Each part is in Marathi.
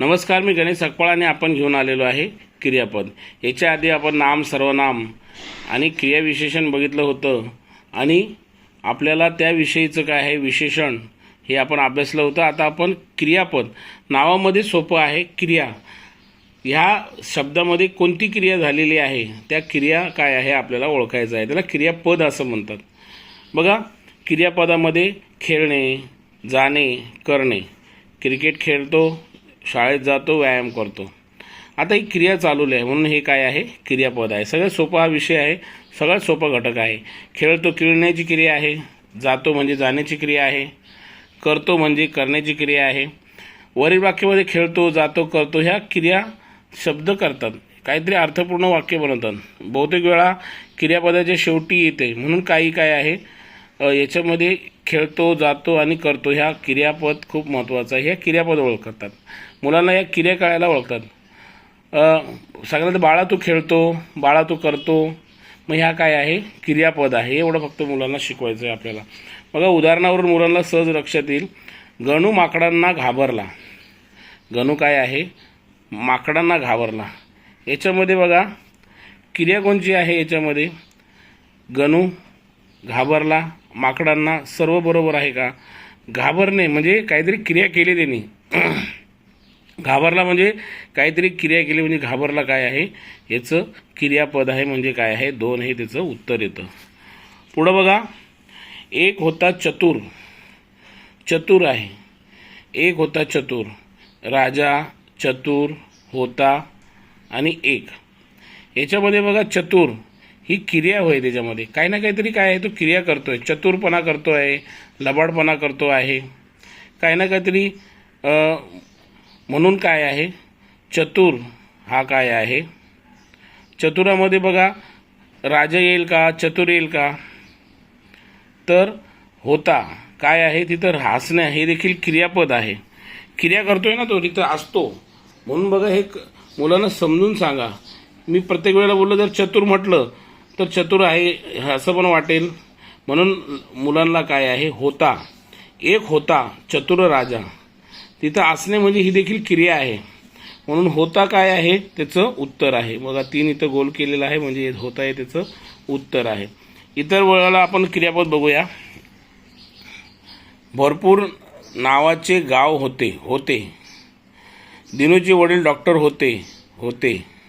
नमस्कार मी गणेश अकपाळाने आपण घेऊन आलेलो आहे क्रियापद. याच्या आधी आपण नाम सर्वनाम आणि क्रियाविशेषण बघितलं होतं आणि आपल्याला त्याविषयीचं काय आहे विशेषण हे आपण अभ्यासलं होतं. आता आपण क्रियापद. नावामध्ये सोपं आहे क्रिया. ह्या शब्दामध्ये कोणती क्रिया झालेली आहे? त्या क्रिया काय आहे आपल्याला ओळखायचं आहे. त्याला क्रियापद असं म्हणतात. बघा क्रियापदामध्ये खेळणे जाणे करणे. क्रिकेट खेळतो शाळेत जातो व्यायाम करतो. आता ही क्रिया चालू आहे म्हणून हे काय आहे? क्रियापद आहे. सगळ्यात सोपा हा विषय आहे सगळ्यात सोपा घटक आहे. खेळतो खेळण्याची क्रिया आहे जातो म्हणजे जाण्याची क्रिया आहे करतो म्हणजे करण्याची क्रिया आहे. वरील वाक्यामध्ये खेळतो जातो करतो ह्या क्रिया शब्द करतात. काहीतरी अर्थपूर्ण वाक्य बनवतात. बहुतेक वेळा क्रियापदाच्या शेवटी येते. म्हणून काही काय आहे? याच्यामध्ये खेळतो जातो आणि करतो ह्या क्रियापद खूप महत्त्वाचं आहे. ह्या क्रियापद ओळखतात. मुलांना या क्रिया कळायला ओळखतात. सगळ्यात बाळा तू खेळतो बाळा तू करतो. मग ह्या काय आहे? क्रियापद आहे. एवढं फक्त मुलांना शिकवायचं आहे आपल्याला. बघा उदाहरणावरून मुलांना सहज लक्षात येईल. गणू माकडांना घाबरला. गणू काय आहे? माकडांना घाबरला. याच्यामध्ये बघा क्रिया कोणची आहे याच्यामध्ये? गणू घाबरला माकडांना सर्व बरोबर आहे का? घाबरणे म्हणजे काहीतरी क्रिया केली त्यांनी. घाबरला म्हणजे काहीतरी क्रिया केली म्हणजे घाबरला काय आहे? याचं क्रियापद आहे म्हणजे काय आहे? दोन हे त्याचं उत्तर येतं. पुढं बघा. एक होता चतुर. चतुर आहे. एक होता चतुर. राजा चतुर होता आणि एक. याच्यामध्ये बघा चतुर. ही क्रिया होय त्याच्यामध्ये. काही ना काहीतरी काय आहे तो क्रिया करतोय. चतुरपणा करतो आहे लबाडपणा करतो आहे. काही ना काहीतरी म्हणून काय आहे? चतुर हा काय आहे? चतुरामध्ये बघा राजा येईल का? चतुर येईल का? तर होता. काय आहे? तिथं हसणे हे देखील क्रियापद आहे. क्रिया करतोय ना तो तिथं असतो. म्हणून बघा हे मुलांना समजून सांगा. मी प्रत्येक वेळेला बोललो जर चतुर म्हटलं तर चतुर आहे असं पण वाटेल. म्हणून मुलांना काय आहे? होता. एक होता चतुर राजा. तिथं असणे म्हणजे ही देखील क्रिया आहे. म्हणून होता काय आहे? त्याचं उत्तर आहे. बघा तीन इथं गोल केलेलं आहे म्हणजे होता आहे त्याचं उत्तर आहे. इतर वेळेला आपण क्रियापद बघूया. भरपूर नावाचे गाव होते होते. दिनूचे वडील डॉक्टर होते होते.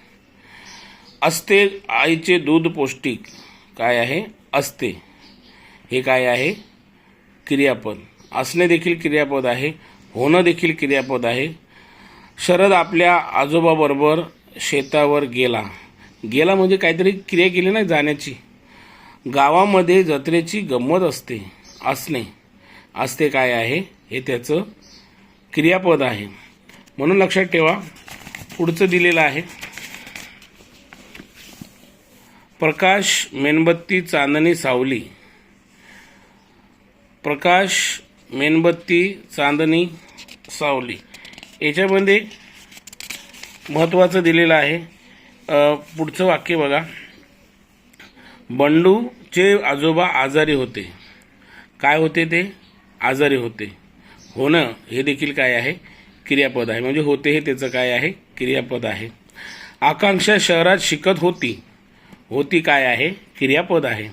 असते आईचे दूध पौष्टिक. काय आहे? असते. हे काय आहे? क्रियापद. असणे देखील क्रियापद आहे. होणं देखील क्रियापद आहे. शरद आपल्या आजोबाबरोबर शेतावर गेला. गेला म्हणजे काहीतरी क्रिया केली नाही जाण्याची. गावामध्ये जत्रेची गंमत असते. असणे. असते काय आहे? हे त्याचं क्रियापद आहे. म्हणून लक्षात ठेवा. पुढचं दिलेलं आहे. प्रकाश मेणबत्ती चांदणी सावली. प्रकाश मेणबत्ती चांदणी सावली. याच्यामध्ये महत्त्वाचं दिलेलं आहे. पुढचं वाक्य बघा. बंडूचे आजोबा आजारी होते. काय होते ते? आजारी होते. होणं हे देखील काय आहे? क्रियापद आहे. म्हणजे होते हे त्याचं काय आहे? क्रियापद आहे. आकांक्षा शहरात शिकत होती. होती काय आहे? क्रियापद आहे.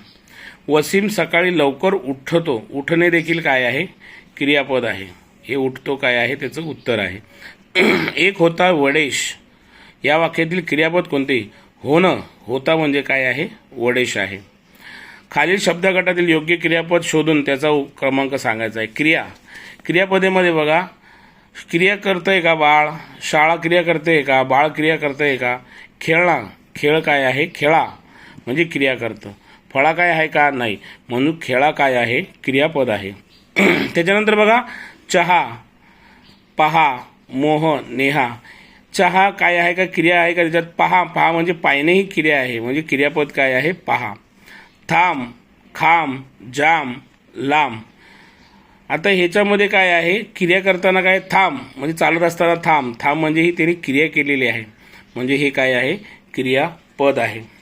वसीम सकाळी लवकर उठतो. उठणे देखील काय आहे? क्रियापद आहे. हे उठतो काय आहे? त्याचं उत्तर आहे. एक होता वडेश. या वाक्यातील क्रियापद कोणते? होणं. होता म्हणजे काय आहे? वडेश आहे. खालील शब्दगटातील योग्य क्रियापद शोधून त्याचा क्रमांक सांगायचा आहे. क्रिया. क्रियापदेमध्ये बघा क्रिया करतंय का बाळ? शाळा क्रिया करते का? बाळ क्रिया करतंय का? खेळणा. खेळ काय आहे? खेळा. म्हणजे क्रिया करतं. फळा काय आहे का नाही? म्हणून खेळा काय आहे? क्रियापद आहे. त्याच्यानंतर बघा चहा पहा मोह नेहा. चहा काय आहे का? क्रिया आहे का? त्याच्यात पहा पहा म्हणजे पायणे ही क्रिया आहे. म्हणजे क्रियापद काय आहे? पहा. थांब खांब जाम लांब. आता ह्याच्यामध्ये काय आहे? क्रिया करताना काय? थांब. म्हणजे चालत असताना थांब. थांब म्हणजे ही त्यांनी क्रिया केलेली आहे. म्हणजे हे काय आहे? क्रियापद आहे.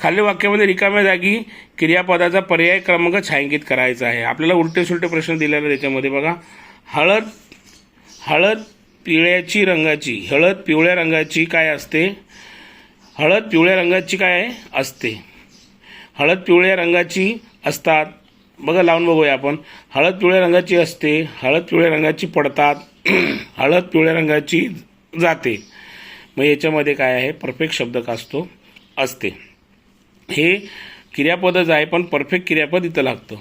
खालील वाक्यामध्ये रिकाम्या जागी क्रियापदाचा पर्याय क्रमांक छायांकित करायचा आहे. आपल्याला उलटे सुलटे प्रश्न दिलेले त्याच्यामध्ये बघा. हळद हळद पिवळ्याची रंगाची हळद पिवळ्या रंगाची काय असते? हळद पिवळ्या रंगाची काय असते? हळद पिवळ्या रंगाची असतात. बघा लावून बघूया आपण. हळद पिवळ्या रंगाची असते हळद पिवळ्या रंगाची पडतात हळद पिवळ्या रंगाची जाते. मग याच्यामध्ये काय आहे? परफेक्ट शब्द का असतो? असते. हे क्रियापदच आहे पण परफेक्ट क्रियापद इथं लागतं.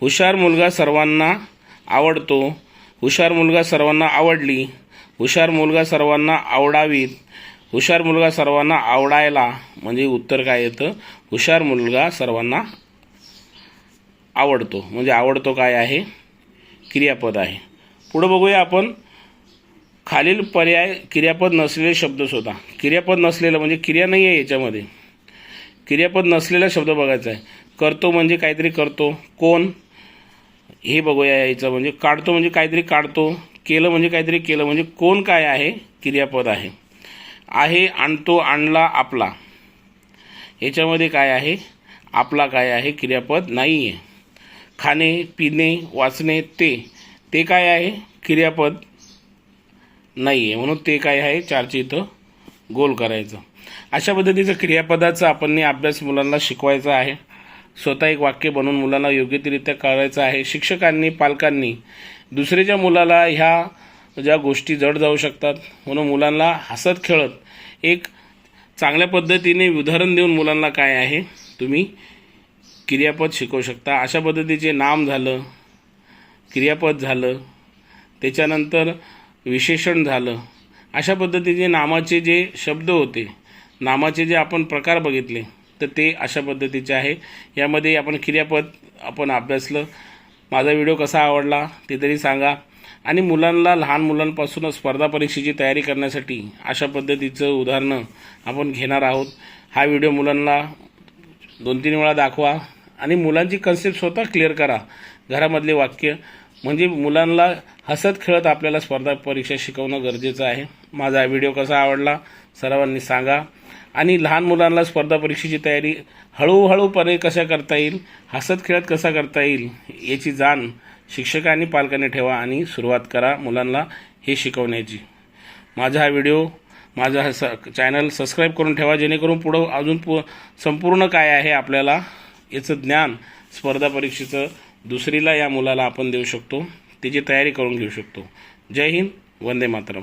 हुशार मुलगा सर्वांना आवडतो. हुशार मुलगा सर्वांना आवडली. हुशार मुलगा सर्वांना आवडावीत. हुशार मुलगा सर्वांना आवडायला म्हणजे उत्तर काय येतं? हुशार मुलगा सर्वांना आवडतो. म्हणजे आवडतो काय आहे? क्रियापद आहे. पुढं बघूया आपण. खालील पर्याय क्रियापद नसलेले शब्द शोधा. क्रियापद नसलेलं म्हणजे क्रिया नाही आहे याच्यामध्ये. क्रियापद नसलेला शब्द बघायचा आहे. करतो म्हणजे काहीतरी करतो. कोण? हे बघूया याचं म्हणजे काढतो म्हणजे काहीतरी काढतो. केलं म्हणजे काहीतरी केलं म्हणजे कोण काय आहे? क्रियापद आहे. आहे आणतो आणला आपला. याच्यामध्ये काय आहे? आपला काय आहे? क्रियापद नाही आहे खाणे पिणे वाचणे ते. ते काय आहे? क्रियापद नाही आहे म्हणून ते काय आहे? चारचे इथं गोल करायचं. अशा पद्धतीचं क्रियापदाचा आपण अभ्यास मुलांना शिकवायचा आहे. स्वतः एक वाक्य बनवून मुलांना योग्यतिरित्या करायचं आहे. शिक्षकांनी पालकांनी दुसऱ्याच्या मुलाला ह्या ज्या गोष्टी जड जाऊ शकतात म्हणून मुलांना हसत खेळत एक चांगल्या पद्धतीने उदाहरण देऊन मुलांना काय आहे तुम्ही क्रियापद शिकवू शकता. अशा पद्धतीचे नाम झालं क्रियापद झालं त्याच्यानंतर विशेषण झालं अशा पद्धतीचे नामाचे जे शब्द होते नामाचे जे आपण प्रकार बघितले तर ते अशा पद्धतीचे आहे. यामध्ये आपण क्रियापद आपण अभ्यासलं. माझा व्हिडिओ कसा आवडला ते तरी सांगा. आणि मुलांना लहान मुलांपासूनच स्पर्धा परीक्षेची तयारी करण्यासाठी अशा पद्धतीचं उदाहरणं आपण घेणार आहोत. हा व्हिडिओ मुलांना दोन तीन वेळा दाखवा आणि मुलांची कन्सेप्ट स्वतः क्लिअर करा. घरामधले वाक्य. म्हणजे मुलांना हसत खेळत आपल्याला स्पर्धा परीक्षा शिकवणं गरजेचं आहे. माझा व्हिडिओ कसा आवडला सर्वांनी सांगा. आणि लहान मुलांना स्पर्धा परीक्षेची तयारी हळूहळूपणे कशा करता येईल हसत खेळत कसा करता येईल याची जाण शिक्षक आणि पालकांनी ठेवा आणि सुरुवात करा मुलांना हे शिकवण्याची. माझा हा व्हिडिओ माझा हा स चॅनल सबस्क्राईब करून ठेवा जेणेकरून पुढं अजून पु संपूर्ण काय आहे आपल्याला याचं ज्ञान स्पर्धा परीक्षेचं दुसरीला या मुलाला आपण देऊ शकतो त्याची तयारी करून घेऊ शकतो. जय हिंद वंदे मातरम.